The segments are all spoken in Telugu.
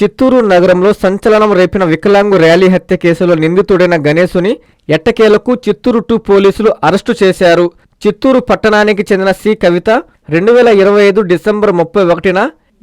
చిత్తూరు నగరంలో సంచలనం రేపిన వికలాంగు ర్యాలీ హత్య కేసులో నిందితుడైన గణేశుని ఎట్టకేలకు చిత్తూరు టూ పోలీసులు అరెస్టు చేశారు. చిత్తూరు పట్టణానికి చెందిన సి కవిత రెండు వేల ఇరవై ఐదు డిసెంబర్ ముప్పై ఒకటిన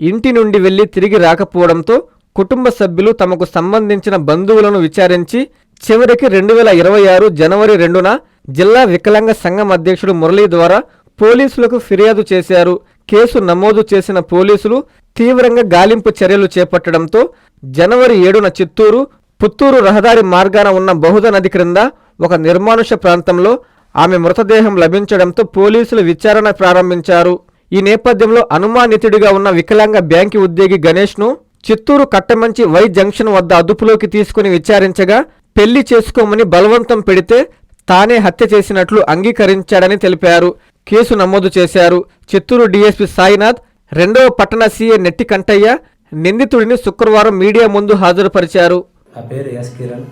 ఇంటి నుండి వెళ్ళి తిరిగి రాకపోవడంతో కుటుంబ సభ్యులు తమకు సంబంధించిన బంధువులను విచారించి చివరికి రెండు వేల ఇరవై ఆరు జనవరి రెండున జిల్లా వికలాంగ సంఘం అధ్యక్షుడు మురళీ ద్వారా పోలీసులకు ఫిర్యాదు చేశారు. కేసు నమోదు చేసిన పోలీసులు తీవ్రంగా గాలింపు చర్యలు చేపట్టడంతో జనవరి ఏడున చిత్తూరు పుత్తూరు రహదారి మార్గాన ఉన్న బహుద నది క్రింద ఒక నిర్మానుష ప్రాంతంలో ఆమె మృతదేహం లభించడంతో పోలీసులు విచారణ ప్రారంభించారు. ఈ నేపథ్యంలో అనుమానితుడిగా ఉన్న వికలాంగ బ్యాంకి ఉద్యోగి గణేష్ను చిత్తూరు కట్టమంచి వై జంక్షన్ వద్ద అదుపులోకి తీసుకుని విచారించగా పెళ్ళి చేసుకోమని బలవంతం పెడితే తానే హత్య చేసినట్లు అంగీకరించాడని తెలిపారు. కేసు నమోదు చేశారు. చిత్తూరు డీఎస్పీ సాయినాథ్ రెండవ పట్టణ సీఏ నెట్టి కంటయ్య నిందితుడిని శుక్రవారం మీడియా ముందు హాజరుపరిచారు. నా పేరు ఎస్ కిరణ్.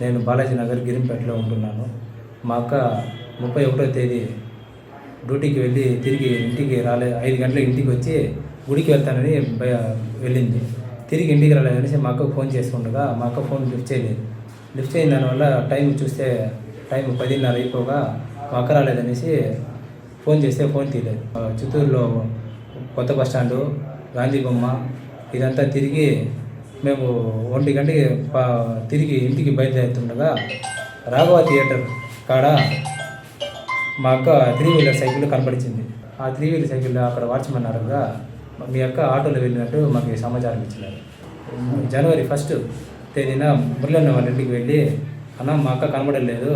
నేను బాలాజీ నగర్ గిరింపేటలో ఉంటున్నాను. మా అక్క ముప్పై ఒకటో తేదీ డ్యూటీకి వెళ్ళి తిరిగి ఇంటికి రాలే ఐదు గంటలకు ఇంటికి వచ్చి గుడికి వెళ్తానని భయ వెళ్ళింది. తిరిగి ఇంటికి రాలేదనేసి మా అక్కకు ఫోన్ చేసుకుండగా మా అక్క ఫోన్ లిఫ్ట్ చేయలేదు. లిఫ్ట్ చేయని దానివల్ల టైం చూస్తే టైం పదిన్నర అయిపోగా మా అక్క రాలేదనేసి ఫోన్ చేస్తే ఫోన్ తీయలేదు. చిత్తూరులో కొత్త బస్ స్టాండు గాంధీ బొమ్మ ఇదంతా తిరిగి మేము ఒంటి గంటకి తిరిగి ఇంటికి బయలుదేరుతుండగా రాఘవ థియేటర్ కాడ మా అక్క త్రీ వీలర్ సైకిల్ కనపడిచింది ఆ త్రీ వీలర్ సైకిల్ అక్కడ వాచ్మెన్ అడగగా మీ అక్క ఆటోలో వెళ్ళినట్టు మాకు సమాచారం ఇచ్చినారు. జనవరి ఫస్ట్ తేదీన మురళన్న వాళ్ళ ఇంటికి వెళ్ళి అన్న మా అక్క కనబడలేదు.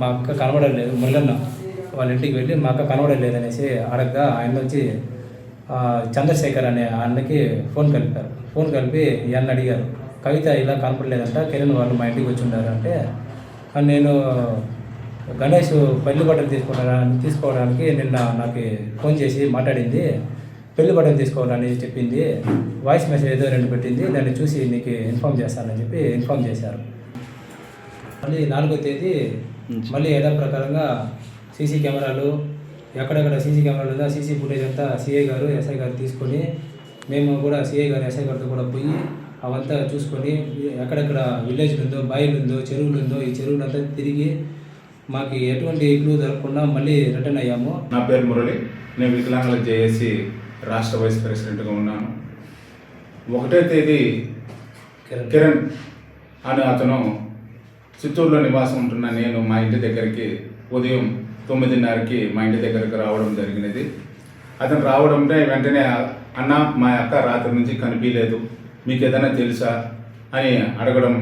మా అక్క కనబడలేదు మురళన్న వాళ్ళ ఇంటికి వెళ్ళి మా అక్క కనబడలేదు అనేసి అడగగా ఆయన వచ్చి చంద్రశేఖర్ అనే అన్నకి ఫోన్ కలిపారు. ఫోన్ కలిపి ఈ అన్న అడిగారు కవిత ఇలా కనపడలేదంట కిరణ్ వాళ్ళు మా ఇంటికి వచ్చి "ఆ, నేను గణేష్ పెళ్ళి బట్టలు తీసుకోవడానికి తీసుకోవడానికి నిన్న నాకు ఫోన్ చేసి మాట్లాడింది పెళ్ళి బట్టలు తీసుకోవాలని చెప్పింది వాయిస్ మెసేజ్ ఏదో రెండు పెట్టింది దాన్ని చూసి నీకు ఇన్ఫామ్ చేస్తానని చెప్పి ఇన్ఫామ్ చేశారు. మళ్ళీ నాలుగో తేదీ మళ్ళీ యథా ప్రకారంగా సీసీ కెమెరాలు ఎక్కడెక్కడ సీసీ కెమెరాలు ఉందో సీసీ ఫుటేజ్ అంతా సిఐ గారు ఎస్ఐ గారు తీసుకొని మేము కూడా సిఐ గారు ఎస్ఐ గారితో కూడా పోయి అవంతా చూసుకొని ఎక్కడెక్కడ విలేజ్ ఉందో బాయిలు ఉందో చెరువులు ఉందో ఈ చెరువులంతా తిరిగి మాకు ఎటువంటి ఇల్లు దొరకకుండా మళ్ళీ రిటర్న్ అయ్యాము. నా పేరు మురళి. నేను వికలాంగుల జేఏసీ రాష్ట్ర వైస్ ప్రెసిడెంట్గా ఉన్నాను. ఒకటో తేదీ కిరణ్. కిరణ్ అనే అతను చిత్తూరులో నివాసం ఉంటున్న నేను మా ఇంటి దగ్గరికి ఉదయం తొమ్మిదిన్నరకి మా ఇంటి దగ్గరికి రావడం జరిగినది. అతను రావడంతో వెంటనే అన్న మా అక్క రాత్రి నుంచి కనిపించలేదు మీకు ఏదైనా తెలుసా? అని అడగడం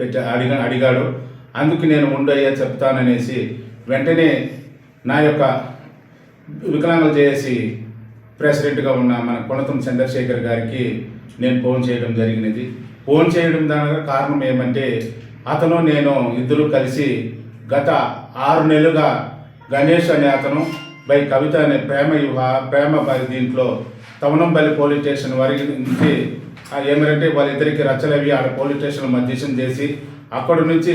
పెట్టి అడిగా అడిగాడు. అందుకు నేను ఉండయ్యా చెప్తాననేసి వెంటనే నా యొక్క వికలాంగులు చేసి ప్రెసిడెంట్గా ఉన్న మన కొనతం చంద్రశేఖర్ గారికి నేను ఫోన్ చేయడం జరిగినది. ఫోన్ చేయడం దానికి కారణం ఏమంటే అతను నేను ఇద్దరు కలిసి గత ఆరు నెలలుగా గణేష్ అనే అతను బై కవిత అనే ప్రేమ యువ ప్రేమ ప- దీంట్లో తవనంపల్లి పోలీస్ స్టేషన్ వరకు నుంచి ఏమిటంటే వాళ్ళిద్దరికి రచ్చలవి ఆడ పోలీస్ స్టేషన్ మధ్యసం చేసి అక్కడి నుంచి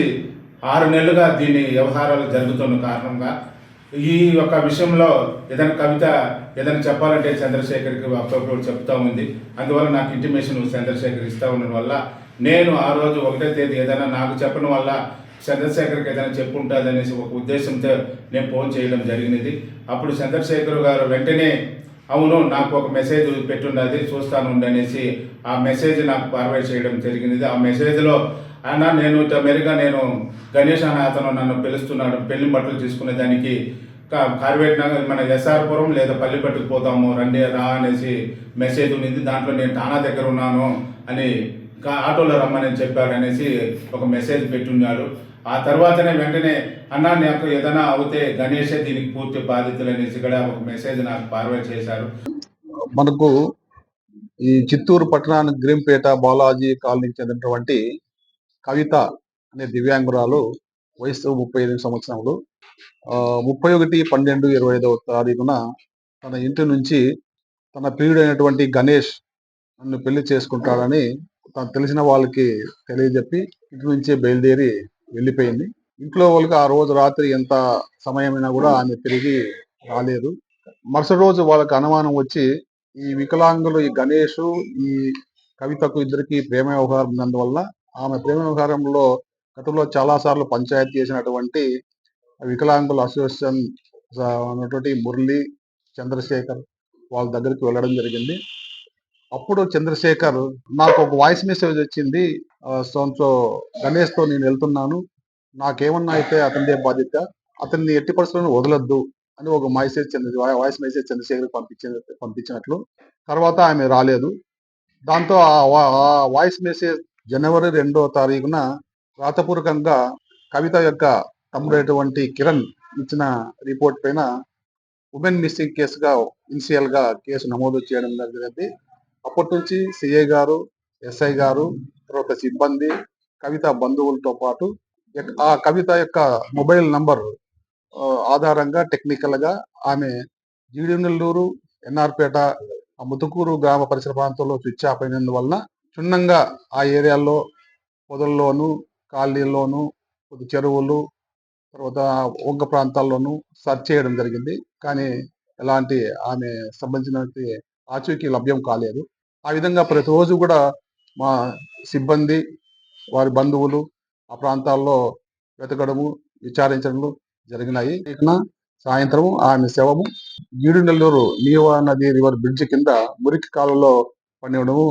ఆరు నెలలుగా దీని వ్యవహారాలు జరుగుతున్న కారణంగా ఈ యొక్క విషయంలో ఏదైనా కవిత ఏదైనా చెప్పాలంటే చంద్రశేఖర్కి అప్పుడప్పుడు చెప్తా ఉంది. అందువల్ల నాకు ఇంటిమేషన్ చంద్రశేఖర్ ఇస్తా ఉండడం వల్ల నేను ఆ రోజు ఒకటే తేదీ ఏదైనా నాకు చెప్పడం వల్ల చంద్రశేఖర్కి ఏదైనా చెప్పుంటుంది అనేసి ఒక ఉద్దేశంతో నేను ఫోన్ చేయడం జరిగినది. అప్పుడు చంద్రశేఖర్ గారు వెంటనే అవును నాకు ఒక మెసేజ్ పెట్టుండది చూస్తాను అనేసి ఆ మెసేజ్ నాకు ఫార్వర్డ్ చేయడం జరిగినది. ఆ మెసేజ్లో అన్న నేను ఇట్లా మెరుగా నేను గణేష్ అనే అతను నన్ను పిలుస్తున్నాడు పెళ్ళి బట్టలు తీసుకునే దానికి కార్వేట్ నగర్ మన ఎస్ఆర్పురం లేదా పల్లిపట్టుకు పోతాము రండి రా అనేసి మెసేజ్ ఉంది దాంట్లో నేను టానా దగ్గర ఉన్నాను అని ఆటోలో రమ్మని చెప్పారు అనేసి ఒక మెసేజ్ పెట్టున్నారు ఆ తర్వాతనే వెంటనే అన్నా నాకు ఏదైనా అవుతే గణేషే దీనికి పూర్తి బాధితులు అనేసి కూడా ఒక మెసేజ్ నాకు ఫార్వర్డ్ చేశారు. మనకు ఈ చిత్తూరు పట్టణానికి గ్రీంపేట బాలాజీ కాలనీకి చెందినటువంటి కవిత అనే దివ్యాంగురాలు వయసు ముప్పై ఐదు సంవత్సరములు ఆ, ముప్పై ఒకటి పన్నెండు ఇరవై ఐదవ తారీఖున తన ఇంటి నుంచి తన ప్రియుడైనటువంటి గణేష్ నన్ను పెళ్ళి చేసుకుంటాడని తను తెలిసిన వాళ్ళకి తెలియజెప్పి ఇంటి నుంచే బయలుదేరి వెళ్ళిపోయింది. ఇంట్లో వాళ్ళకి ఆ రోజు రాత్రి ఎంత సమయమైనా కూడా ఆమె తిరిగి రాలేదు. మరుసటి రోజు వాళ్ళకి అనుమానం వచ్చి ఈ వికలాంగులు ఈ గణేష్ ఈ కవితకు ఇద్దరికి ప్రేమ వ్యవహారం ఉన్నందువల్ల ఆమె ప్రేమ వ్యవహారంలో గతంలో చాలా సార్లు పంచాయతీ చేసినటువంటి వికలాంగుల అసోసియేషన్ ఉన్నటువంటి మురళి చంద్రశేఖర్ వాళ్ళ దగ్గరికి వెళ్ళడం జరిగింది. అప్పుడు చంద్రశేఖర్ నాకు ఒక వాయిస్ మెసేజ్ వచ్చింది. సో గణేష్తో నేను వెళ్తున్నాను. నాకేమన్నా అయితే అతనిదే బాధ్యత. అతన్ని ఎట్టి పరిస్థితులను వదలొద్దు అని ఒక message Chandra voice message Chandrashekar పంపించిన పంపించినట్లు. తర్వాత ఆమె రాలేదు. దాంతో ఆ వాయిస్ మెసేజ్ జనవరి రెండో తారీఖున రాతపూర్వకంగా కవిత యొక్క తమ్ముడైనటువంటి కిరణ్ ఇచ్చిన రిపోర్ట్ పైన ఉమెన్ మిస్సింగ్ కేసుగా ఇన్షియల్గా కేసు నమోదు చేయడం జరిగింది. అప్పటి నుంచి సిఐ గారు ఎస్ఐ గారు తర్వాత సిబ్బంది కవిత బంధువులతో పాటు ఆ కవిత యొక్క మొబైల్ నంబర్ ఆధారంగా టెక్నికల్గా ఆమె జీడినల్లూరు ఎన్ఆర్పేట ఆ ముతుకూరు గ్రామ పరిసర ప్రాంతాల్లో స్విచ్ ఆఫ్ అయినందువలన క్షుణ్ణంగా ఆ ఏరియాల్లో పొదల్లోను కాలనీల్లోను కొద్ది చెరువులు తర్వాత ఒంగ ప్రాంతాల్లోనూ సెర్చ్ చేయడం జరిగింది. కానీ ఎలాంటి ఆమె సంబంధించిన ఆచూకీ లభ్యం కాలేదు. ఆ విధంగా ప్రతిరోజు కూడా మా సిబ్బంది వారి బంధువులు ఆ ప్రాంతాల్లో వెతకడము విచారించడము జరిగినాయి. ఇకన సాయంత్రం ఆమె శవము గీడు నెల్లూరు నీవా నది రివర్ బ్రిడ్జ్ కింద మురికి కాలంలో పడివడము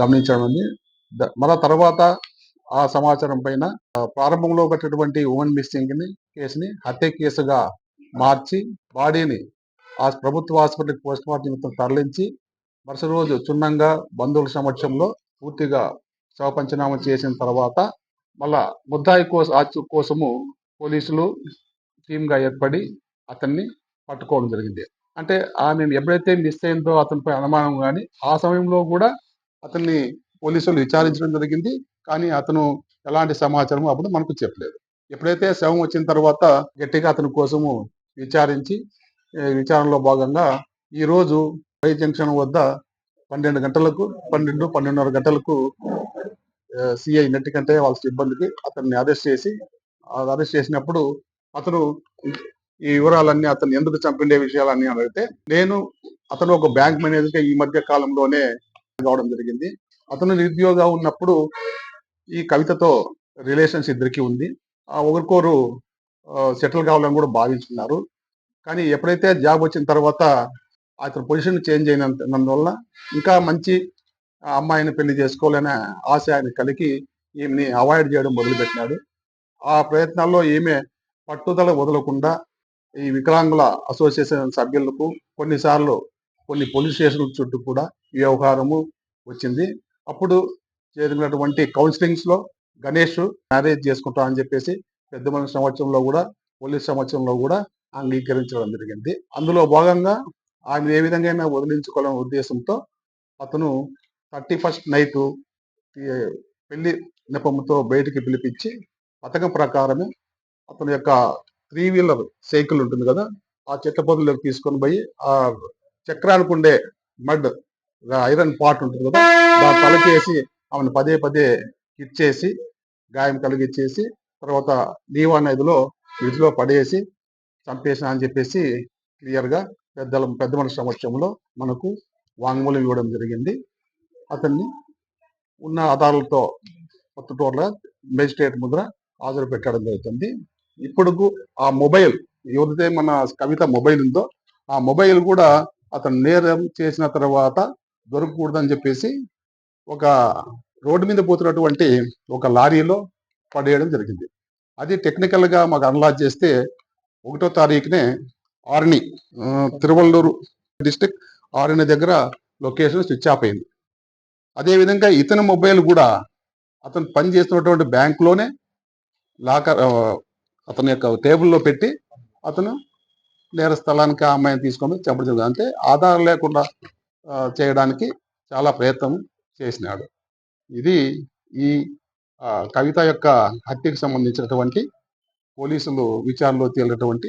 గమనించడం మళ్ళా తర్వాత ఆ సమాచారం పైన ప్రారంభంలో కట్టినటువంటి ఉమెన్ మిస్సింగ్ని కేసుని హత్య కేసుగా మార్చి బాడీని ఆ ప్రభుత్వ హాస్పిటల్ పోస్ట్ మార్టం తరలించి మరుసటి రోజు క్షుణ్ణంగా బంధువుల సమక్షంలో పూర్తిగా శవ పంచనామా చేసిన తర్వాత మళ్ళా ముద్దాయి కోస కోసము పోలీసులు టీమ్గా ఏర్పడి అతన్ని పట్టుకోవడం జరిగింది. అంటే ఆమె ఎప్పుడైతే మిస్ అయిందో అతనిపై అనుమానం కానీ ఆ సమయంలో కూడా అతన్ని పోలీసులు విచారించడం జరిగింది. కానీ అతను ఎలాంటి సమాచారం అప్పుడు మనకు చెప్పలేదు. ఎప్పుడైతే శవం వచ్చిన తర్వాత గట్టిగా అతని కోసము విచారించి విచారణలో భాగంగా ఈ పై జంక్షన్ వద్ద పన్నెండు గంటలకు పన్నెండు పన్నెండున్నర గంటలకు సిఐ నెట్టికంటే వాళ్ళ సిబ్బందికి అతన్ని అరెస్ట్ చేసి అరెస్ట్ చేసినప్పుడు అతను ఈ వివరాలన్నీ అతను ఎందుకు చంపిండే విషయాలన్నీ అడిగితే నేను అతను ఒక బ్యాంక్ మేనేజర్గా ఈ మధ్య కాలంలోనే కావడం జరిగింది. అతను నిరుద్యోగ ఉన్నప్పుడు ఈ కవితతో రిలేషన్స్ ఇద్దరికి ఉంది. ఆ ఒకరికొరు సెటిల్ కావాలని కూడా భావించుకున్నారు. కానీ ఎప్పుడైతే జాబ్ వచ్చిన తర్వాత అతని పొజిషన్ చేంజ్ అయినందువల్ల ఇంకా మంచి అమ్మాయిని పెళ్ళి చేసుకోవాలనే ఆశ ఆయన కలిగి ఈమెని అవాయిడ్ చేయడం మొదలుపెట్టినాడు. ఆ ప్రయత్నాల్లో ఈమె పట్టుదల వదలకుండా ఈ వికలాంగుల అసోసియేషన్ సభ్యులకు కొన్నిసార్లు కొన్ని పోలీస్ స్టేషన్ల చుట్టూ కూడా ఈ వ్యవహారము వచ్చింది. అప్పుడు జరిగినటువంటి కౌన్సిలింగ్స్లో గణేష్ మ్యారేజ్ చేసుకుంటా అని చెప్పేసి పెద్ద మనిషి సంవత్సరంలో కూడా పోలీస్ సంవత్సరంలో కూడా అంగీకరించడం జరిగింది. అందులో భాగంగా ఆయన ఏ విధంగా వదిలించుకోవాలనే ఉద్దేశంతో అతను థర్టీ ఫస్ట్ నైట్ పెళ్ళి నెపంతో బయటికి పిలిపించి పథకం ప్రకారమే అతని యొక్క త్రీ వీలర్ సైకిల్ ఉంటుంది కదా ఆ చెట్ల తీసుకొని పోయి ఆ చక్రానికి ఉండే మడ్ ఐరన్ పాట్ ఉంటుంది కదా దాని తలకేసి ఆమెను పదే పదే హిట్ చేసి గాయం కలిగించేసి తర్వాత నీవా నదిలో వీటిలో పడేసి చంపేసిన అని చెప్పేసి క్లియర్గా పెద్దల పెద్ద మనిషి సమక్షంలో మనకు వాంగ్మూలం ఇవ్వడం జరిగింది. అతన్ని ఉన్న ఆధారాలతో కొత్తటూరులో మెజిస్ట్రేట్ ముద్ర హాజరు పెట్టడం జరుగుతుంది. ఇప్పుడు ఆ మొబైల్ ఎవరితే మన కవిత మొబైల్ ఉందో ఆ మొబైల్ కూడా అతను నేరం చేసిన తర్వాత దొరకకూడదని చెప్పేసి ఒక రోడ్డు మీద పోతున్నటువంటి ఒక లారీలో పడేయడం జరిగింది. అది టెక్నికల్గా మాకు అనలైజ్ చేస్తే ఒకటో తారీఖునే ఆర్ని తిరువల్లూరు డిస్టిక్ ఆర్ని దగ్గర లొకేషన్ స్విచ్ ఆఫ్ అయింది అదేవిధంగా ఇతని మొబైల్ కూడా అతను పని చేస్తున్నటువంటి బ్యాంకులోనే లాకర్ అతని యొక్క టేబుల్లో పెట్టి అతను నేర స్థలానికి ఆ అమ్మాయిని తీసుకొని చెప్పడం జరిగింది. అంటే ఆధారం లేకుండా చేయడానికి చాలా ప్రయత్నం చేసినాడు. ఇది ఈ కవిత యొక్క హత్యకు సంబంధించినటువంటి పోలీసులు విచారణలో తేలినటువంటి